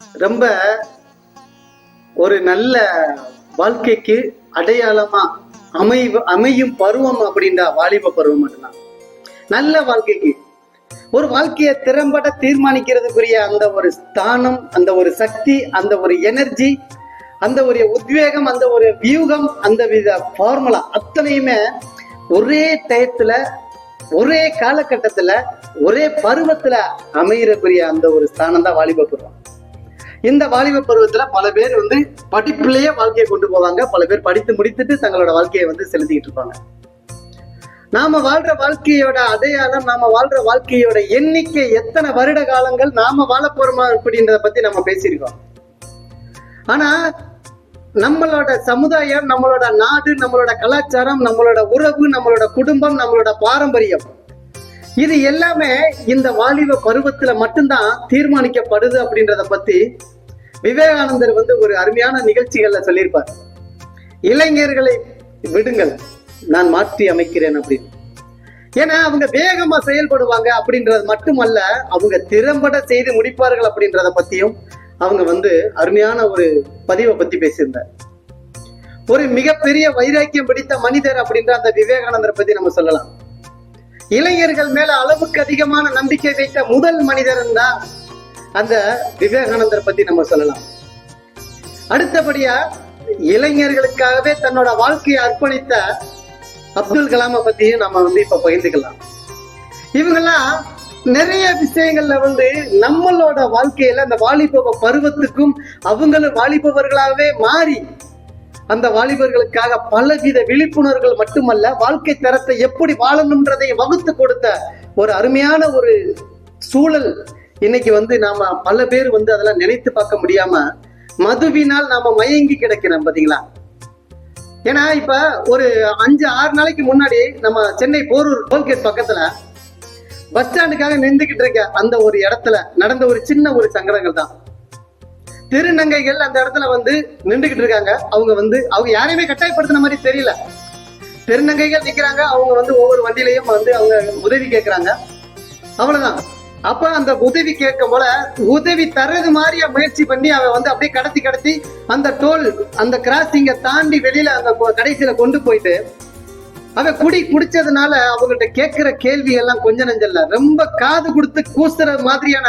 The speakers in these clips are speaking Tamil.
ரொம்ப ஒரு நல்ல வாழ்க்கைக்கு அடையாளமா அமை அமையும் பருவம் அப்படின்றா வாலிப பருவம் மட்டும்தான். நல்ல வாழ்க்கைக்கு. ஒரு வாழ்க்கையை திறம்பட தீர்மானிக்கிறதுக்குரிய அந்த ஒரு ஸ்தானம் அந்த ஒரு சக்தி அந்த ஒரு எனர்ஜி அந்த ஒரு உத்வேகம் அந்த ஒரு வியூகம் அந்த வித ஃபார்முலா அத்தனையுமே ஒரே டயத்துல ஒரே காலகட்டத்துல ஒரே பருவத்துல அமையக்கூடிய அந்த ஒரு ஸ்தானம் தான் வாலிப பருவம். இந்த வாலிப பருவத்துல பல பேர் வந்து படிப்புலயே வாழ்க்கையை கொண்டு போவாங்க. பல பேர் படித்து முடித்துட்டு தங்களோட வாழ்க்கையை வந்து செலுத்திக்கிட்டு இருப்பாங்க. நாம வாழ்ற வாழ்க்கையோட அடையாளம் நாம வாழ்ற வாழ்க்கையோட எண்ணிக்கை எத்தனை வருட காலங்கள் நாம வாழ போறோமா அப்படின்றத பத்தி நம்ம பேசியிருக்கோம். ஆனா நம்மளோட சமுதாயம் நம்மளோட நாடு நம்மளோட கலாச்சாரம் நம்மளோட உறவு நம்மளோட குடும்பம் நம்மளோட பாரம்பரியம் இது எல்லாமே இந்த வாலிப பருவத்துல மட்டும்தான் தீர்மானிக்கப்படுது அப்படின்றத பத்தி விவேகானந்தர் வந்து ஒரு அருமையான நிகழ்ச்சிகள்ல சொல்லியிருப்பார். இளைஞர்களை விடுங்கள் நான் மாற்றி அமைக்கிறேன் அப்படின்னு. ஏன்னா அவங்க வேகமா செயல்படுவாங்க அப்படின்றது மட்டுமல்ல அவங்க திறம்பட செய்து முடிப்பார்கள் அப்படின்றத பத்தியும் அவங்க வந்து அருமையான ஒரு பதிவை பத்தி பேசியிருந்தார். ஒரு மிகப்பெரிய வைராக்கியம் பிடித்த மனிதர் அப்படின்ற அந்த விவேகானந்தரை பத்தி நம்ம சொல்லலாம். இளைஞர்கள் மேல அளவுக்கு அதிகமான நம்பிக்கை வைத்த முதல் மனிதர் தான் அந்த விவேகானந்தர் பத்தி நம்ம சொல்லலாம். அடுத்தபடியா இளைஞர்களுக்காகவே தன்னோட வாழ்க்கையை அர்ப்பணித்த அப்துல் கலாமை பத்தியும் நம்ம வந்து இப்ப பகிர்ந்துக்கலாம். இவங்கெல்லாம் நிறைய விஷயங்கள்ல வந்து நம்மளோட வாழ்க்கையில அந்த வாலிப பருவத்துக்கும் அவங்களும் வாலிபவர்களாகவே மாறி அந்த வாலிபர்களுக்காக பலவித விழிப்புணர்வுகள் மட்டுமல்ல வாழ்க்கை தரத்தை எப்படி வாழணும்ன்றதை வகுத்து கொடுத்த ஒரு அருமையான ஒரு சூழல் இன்னைக்கு வந்து நாம பல பேர் வந்து அதெல்லாம் நினைத்து பார்க்க முடியாம மதுவினால் நாம மயங்கி கிடைக்கிறோம் பாத்தீங்களா? ஏன்னா இப்ப ஒரு அஞ்சு ஆறு நாளைக்கு முன்னாடி நம்ம சென்னை போரூர் டோல்கேட் பக்கத்துல பஸ் ஸ்டாண்டுக்காக நின்றுகிட்டு இருக்க அந்த ஒரு இடத்துல நடந்த ஒரு சின்ன ஒரு சங்கடங்கள் தான். திருநங்கைகள் அந்த இடத்துல வந்து நின்றுகிட்டு இருக்காங்க. அவங்க வந்து அவங்க யாரையுமே கட்டாயப்படுத்தின மாதிரி தெரியல. திருநங்கைகள் நிக்கிறாங்க அவங்க வந்து ஒவ்வொரு வண்டியிலையும் வந்து அவங்க உதவி கேட்கறாங்க அவ்வளவுதான். அப்ப அந்த உதவி கேட்கும் போல உதவி தர்றது மாதிரியா முயற்சி பண்ணி அவன் வந்து அப்படியே கடத்தி கடத்தி அந்த டோல் அந்த கிராசிங்க தாண்டி வெளியில அந்த கடைசியில கொண்டு போயிட்டு அவன் குடி குடிச்சதுனால அவங்கள்ட்ட கேட்கிற கேள்வி எல்லாம் கொஞ்ச நஞ்சல்ல. ரொம்ப காது கொடுத்து கூசுற மாதிரியான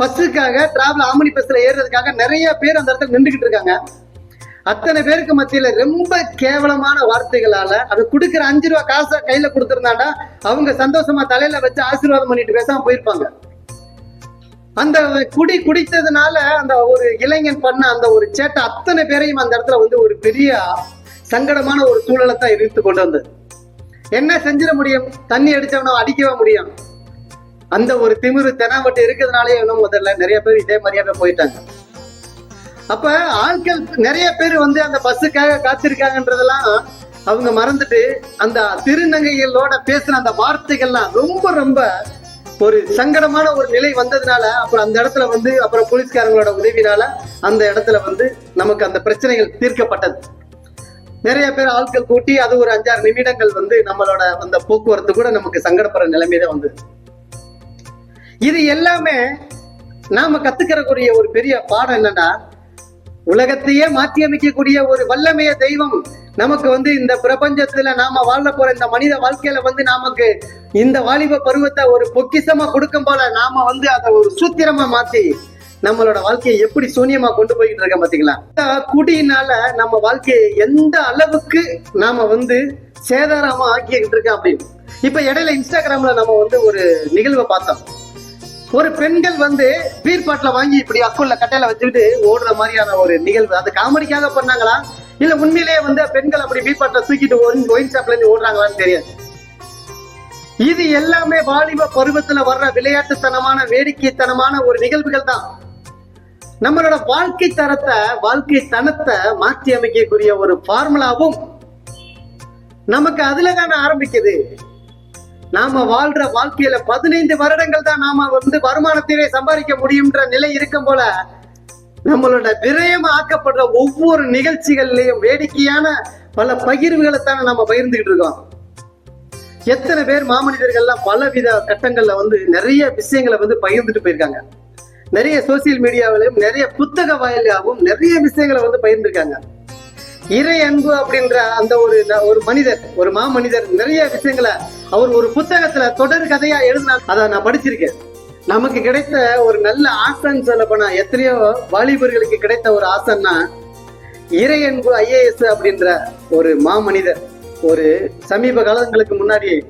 பஸ்ஸுக்காக டிராவல் ஆமணி பஸ்ல ஏறுறதுக்காக நிறைய பேர் அந்த இடத்துல நின்றுகிட்டு இருக்காங்க. அத்தனை பேருக்கு மத்தியில ரொம்ப கேவலமான வார்த்தைகளால அது கொடுக்குற அஞ்சு ரூபா காசை கையில கொடுத்துருந்தாண்டா அவங்க சந்தோஷமா தலையில வச்சு ஆசீர்வாதம் பண்ணிட்டு பேசாம போயிருப்பாங்க. அந்த குடி குடித்ததுனால அந்த ஒரு இளைஞன் பண்ண அந்த ஒரு சேட்டை அத்தனை பேரையும் அந்த இடத்துல வந்து ஒரு பெரிய சங்கடமான ஒரு சூழலை தான் இழுத்து கொண்டு வந்தது. என்ன செஞ்சிட முடியும்? தண்ணி அடிச்சவன அடிக்கவே முடியும். அந்த ஒரு திமிரு தெனாவட்டு இருக்கிறதுனாலே இன்னும் முதல்ல நிறைய பேர் இதே மாதிரியாவே போயிட்டாங்க. அப்ப ஆட்கள் நிறைய பேர் வந்து அந்த பஸ்ஸுக்காக காத்திருக்காங்கன்றதெல்லாம் அவங்க மறந்துட்டு அந்த திருநங்கைகளோட பேசின அந்த வார்த்தைகள்லாம் ரொம்ப ரொம்ப ஒரு சங்கடமான ஒரு நிலை வந்ததுனால அப்புறம் அந்த இடத்துல வந்து அப்புறம் போலீஸ்காரங்களோட உதவினால அந்த இடத்துல வந்து நமக்கு அந்த பிரச்சனைகள் தீர்க்கப்பட்டது. நிறைய பேர் ஆட்கள் கூட்டி அது ஒரு அஞ்சாறு நிமிடங்கள் வந்து நம்மளோட அந்த போக்குவரத்து கூட நமக்கு சங்கடப்படுற நிலைமையில வந்தது. இது எல்லாமே நாம கத்துக்கிறக்கூடிய ஒரு பெரிய பாடம் என்னன்னா உலகத்தையே மாற்றி அமைக்கக்கூடிய ஒரு வல்லமைய தெய்வம் நமக்கு வந்து இந்த பிரபஞ்சத்துல நாம வாழ போற இந்த மனித வாழ்க்கையில வந்து நமக்கு இந்த வாலிப பருவத்தை ஒரு பொக்கிஷமா கொடுக்கும் போல நாம வந்து அதை ஒரு சூத்திரமா மாத்தி நம்மளோட வாழ்க்கையை எப்படி சூன்யமா கொண்டு போயிட்டு இருக்கோம் பாத்தீங்களா? குடியினால நம்ம வாழ்க்கையை எந்த அளவுக்கு நாம வந்து சேதாரமா ஆக்கிக்கிட்டு இருக்கோம் அப்படின்னு. இப்ப இடையில இன்ஸ்டாகிராம்ல நம்ம வந்து ஒரு நிகழ்வை பார்த்தோம். ஒரு பெண்கள் வந்து பீர் பாட்டில வாங்கி இப்படி அக்குள்ள கட்டையில வச்சுக்கிட்டு ஓடுற மாதிரியான ஒரு நிகழ்வு. அது காமெடிக்காக பண்ணாங்களா? இல்ல உண்மையிலேயே வந்து பெண்கள் அப்படி பீர் தூக்கிட்டு ஒயின் ஷாப்ல இருந்து ஓடுறாங்களான்னு தெரியாது. இது எல்லாமே வாலிப பருவத்துல வர்ற விளையாட்டுத்தனமான வேடிக்கைத்தனமான ஒரு நிகழ்வுகள் தான். நம்மளோட வாழ்க்கை தரத்தை வாழ்க்கை தனத்தை மாற்றி அமைக்கக்கூடிய ஒரு ஃபார்முலாவும் நமக்கு அதுல தானே ஆரம்பிக்குது. நாம வாழ்ற வாழ்க்கையில பதினைந்து வருடங்கள் தான் நாம வந்து வருமானத்திலே சம்பாதிக்க முடியும்ன்ற நிலை இருக்கும் போல நம்மளோட விரயம் ஆக்கப்படுற ஒவ்வொரு நிகழ்ச்சிகள்லயும் வேடிக்கையான பல பகிர்வுகளை தானே நம்ம பகிர்ந்துகிட்டு இருக்கோம். எத்தனை பேர் மாமனிதர்கள்லாம் பல வித கட்டங்கள்ல வந்து நிறைய விஷயங்களை வந்து பகிர்ந்துட்டு போயிருக்காங்க. நிறைய சோசியல் மீடியாவிலையும் நிறைய புத்தக வாயிலாகவும் நிறைய விஷயங்களை வந்து பகிர்ந்துருக்காங்க. இறை அன்பு அப்படின்ற அந்த ஒரு ஒரு மனிதர் ஒரு மாமனிதர் நிறைய விஷயங்களை அவர் ஒரு புத்தகத்துல தொடர் கதையா எழுதினார் அதை நான் படிச்சிருக்கேன். நமக்கு கிடைத்த ஒரு நல்ல ஆசன் சொல்ல போனா எத்தனையோ வாலிபர்களுக்கு கிடைத்த ஒரு ஆசன்னா இறையன்பு ஐஏஎஸ் அப்படின்ற ஒரு மாமனிதர். ஒரு சமீப காலங்களுக்கு முன்னாடி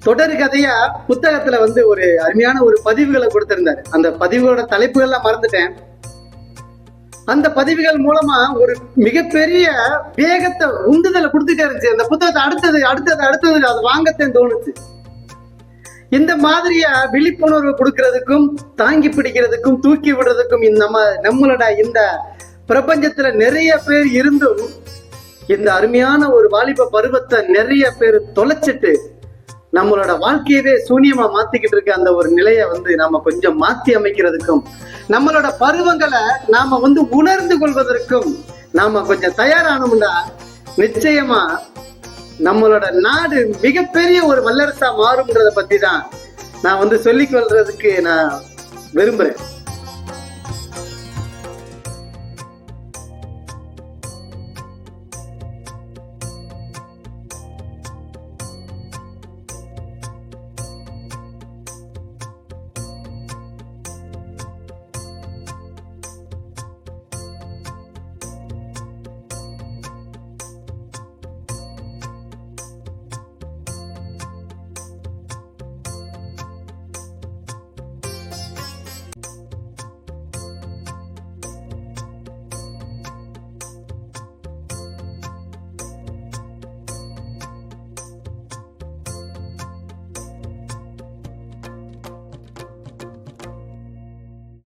தொடர் கதையா புத்தகத்துல வந்து ஒரு அருமையான ஒரு பதிவுகளை கொடுத்திருந்தாரு. அந்த பதிவுகளோட தலைப்புகள்லாம் மறந்துட்டேன். அந்த பதிவுகள் மூலமா ஒரு மிகப்பெரிய வேகத்தை உந்துதலை கொடுத்துட்டே இருந்துச்சு. அந்த புத்தகத்தை அடுத்தது அடுத்தது அடுத்தது அது வாங்கத்தான் தோணுச்சு. இந்த மாதிரியா விழிப்புணர்வு கொடுக்கறதுக்கும் தாங்கி பிடிக்கிறதுக்கும் தூக்கி விடுறதுக்கும் இந்த நம்ம நம்மளோட இந்த பிரபஞ்சத்துல நிறைய பேர் இருந்தும் இந்த அருமையான ஒரு வாலிப பருவத்தை நிறைய பேர் தொலைச்சிட்டு நம்மளோட வாழ்க்கையவே சூனியமா மாத்திக்கிட்டு இருக்க அந்த ஒரு நிலையை வந்து நாம கொஞ்சம் மாத்தி அமைக்கிறதுக்கும் நம்மளோட பருவங்களை நாம வந்து உணர்ந்து கொள்வதற்கும் நாம கொஞ்சம் தயாரானோம்னா நிச்சயமா நம்மளோட நாடு மிகப்பெரிய ஒரு வல்லரசா மாறும்ன்றத பத்தி தான் நான் வந்து சொல்லிக் கொள்றதுக்கு நான் விரும்புறேன்.